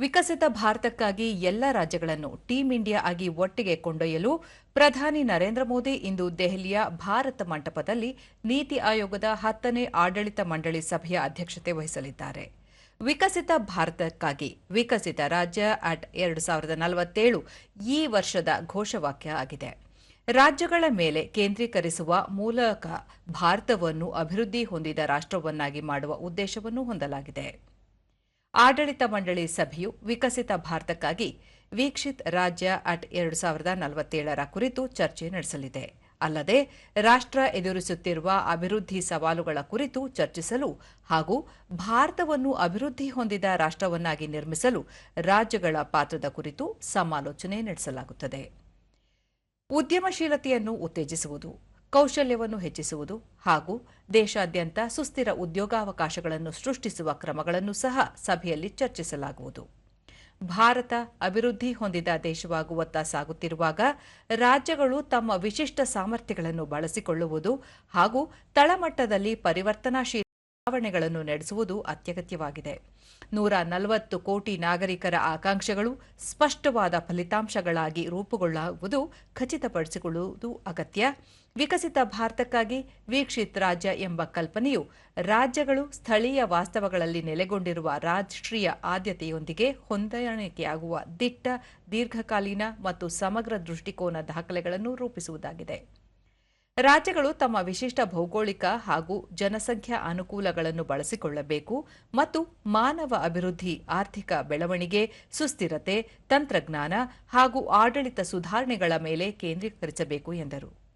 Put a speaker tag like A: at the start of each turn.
A: ವಿಕಸಿತ ಭಾರತಕ್ಕಾಗಿ ಎಲ್ಲ ರಾಜ್ಯಗಳನ್ನು ಟೀಂ ಇಂಡಿಯಾ ಆಗಿ ಒಟ್ಟಿಗೆ ಕೊಂಡೊಯ್ಯಲು ಪ್ರಧಾನಿ ನರೇಂದ್ರ ಮೋದಿ ಇಂದು ದೆಹಲಿಯ ಭಾರತ ಮಂಟಪದಲ್ಲಿ ನೀತಿ ಆಯೋಗದ ಹತ್ತನೇ ಆಡಳಿತ ಮಂಡಳಿ ಸಭೆಯ ಅಧ್ಯಕ್ಷತೆ ವಹಿಸಲಿದ್ದಾರೆ. ವಿಕಸಿತ ಭಾರತಕ್ಕಾಗಿ ವಿಕಸಿತ ರಾಜ್ಯ ಅಟ್ ಎರಡು ಸಾವಿರದ ನಲವತ್ತೇಳು ಈ ವರ್ಷದ ಘೋಷವಾಕ್ಯ ಆಗಿದೆ. ರಾಜ್ಯಗಳ ಮೇಲೆ ಕೇಂದ್ರೀಕರಿಸುವ ಮೂಲಕ ಭಾರತವನ್ನು ಅಭಿವೃದ್ಧಿ ಹೊಂದಿದ ರಾಷ್ಟ್ರವನ್ನಾಗಿ ಮಾಡುವ ಉದ್ದೇಶವನ್ನು ಹೊಂದಲಾಗಿದೆ. ಆಡಳಿತ ಮಂಡಳಿ ಸಭೆಯು ವಿಕಸಿತ ಭಾರತಕ್ಕಾಗಿ ವೀಕ್ಷಿತ್ ರಾಜ್ಯ ಅಟ್ ಎರಡು ಸಾವಿರದ ನಲವತ್ತೇಳರ ಕುರಿತು ಚರ್ಚೆ ನಡೆಸಲಿದೆ. ಅಲ್ಲದೆ, ರಾಷ್ಟ್ರ ಎದುರಿಸುತ್ತಿರುವ ಅಭಿವೃದ್ಧಿ ಸವಾಲುಗಳ ಕುರಿತು ಚರ್ಚಿಸಲು ಹಾಗೂ ಭಾರತವನ್ನು ಅಭಿವೃದ್ಧಿ ಹೊಂದಿದ ರಾಷ್ಟ್ರವನ್ನಾಗಿ ನಿರ್ಮಿಸಲು ರಾಜ್ಯಗಳ ಪಾತ್ರದ ಕುರಿತು ಸಮಾಲೋಚನೆ ನಡೆಸಲಾಗುತ್ತದೆ. ಉದ್ಯಮಶೀಲತೆಯನ್ನು ಉತ್ತೇಜಿಸುವುದು. ಕೌಶಲ್ಯವನ್ನು ಹೆಚ್ಚಿಸುವುದು ಹಾಗೂ ದೇಶಾದ್ಯಂತ ಸುಸ್ಥಿರ ಉದ್ಯೋಗಾವಕಾಶಗಳನ್ನು ಸೃಷ್ಟಿಸುವ ಕ್ರಮಗಳನ್ನು ಸಹ ಸಭೆಯಲ್ಲಿ ಚರ್ಚಿಸಲಾಗುವುದು. ಭಾರತ ಅಭಿವೃದ್ಧಿ ಹೊಂದಿದ ದೇಶವಾಗುವತ್ತ ಸಾಗುತ್ತಿರುವಾಗ ರಾಜ್ಯಗಳು ತಮ್ಮ ವಿಶಿಷ್ಟ ಸಾಮರ್ಥ್ಯಗಳನ್ನು ಬಳಸಿಕೊಳ್ಳುವುದು ಹಾಗೂ ತಳಮಟ್ಟದಲ್ಲಿ ಪರಿವರ್ತನಾಶೀಲ ಬದಲಾವಣೆಗಳನ್ನು ನಡೆಸುವುದು ಅತ್ಯಗತ್ಯವಾಗಿದೆ. ನೂರ ನಲವತ್ತು ಕೋಟಿ ನಾಗರಿಕರ ಆಕಾಂಕ್ಷೆಗಳು ಸ್ಪಷ್ಟವಾದ ಫಲಿತಾಂಶಗಳಾಗಿ ರೂಪುಗೊಳ್ಳುವುದು ಖಚಿತಪಡಿಸಿಕೊಳ್ಳುವುದು ಅಗತ್ಯ. ವಿಕಸಿತ ಭಾರತಕ್ಕಾಗಿ ವೀಕ್ಷಿತ್ ರಾಜ್ಯ ಎಂಬ ಕಲ್ಪನೆಯು ರಾಜ್ಯಗಳು ಸ್ಥಳೀಯ ವಾಸ್ತವಗಳಲ್ಲಿ ನೆಲೆಗೊಂಡಿರುವ ರಾಷ್ಟ್ರೀಯ ಆದ್ಯತೆಯೊಂದಿಗೆ ಹೊಂದಾಣಿಕೆಯಾಗುವ ದಿಟ್ಟ, ದೀರ್ಘಕಾಲೀನ ಮತ್ತು ಸಮಗ್ರ ದೃಷ್ಟಿಕೋನ ದಾಖಲೆಗಳನ್ನು ರೂಪಿಸುವುದಾಗಿದೆ. ರಾಜ್ಯಗಳು ತಮ್ಮ ವಿಶಿಷ್ಟ ಭೌಗೋಳಿಕ ಹಾಗೂ ಜನಸಂಖ್ಯಾ ಅನುಕೂಲಗಳನ್ನು ಬಳಸಿಕೊಳ್ಳಬೇಕು ಮತ್ತು ಮಾನವ ಅಭಿವೃದ್ಧಿ ಆರ್ಥಿಕ ಬೆಳವಣಿಗೆ, ಸುಸ್ಥಿರತೆ, ತಂತ್ರಜ್ಞಾನ ಹಾಗೂ ಆಡಳಿತ ಸುಧಾರಣೆಗಳ ಮೇಲೆ ಕೇಂದ್ರೀಕರಿಸಬೇಕು ಎಂದರು.